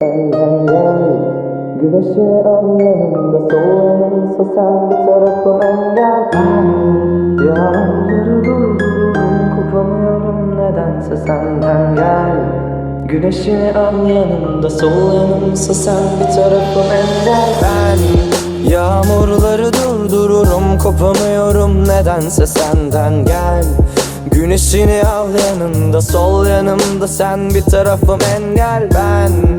Gel gel gel Güneşi al yanımda sol yanımsa sen bir tarafım engel Yağmurları durdururum kopamıyorum nedense senden gel. Güneşi al yanımda sol yanımsa sen bir tarafım engel. Ben Yağmurları durdururum kopamıyorum nedense senden gel. Güneşini al yanında sol yanımda sen bir tarafım engel. Ben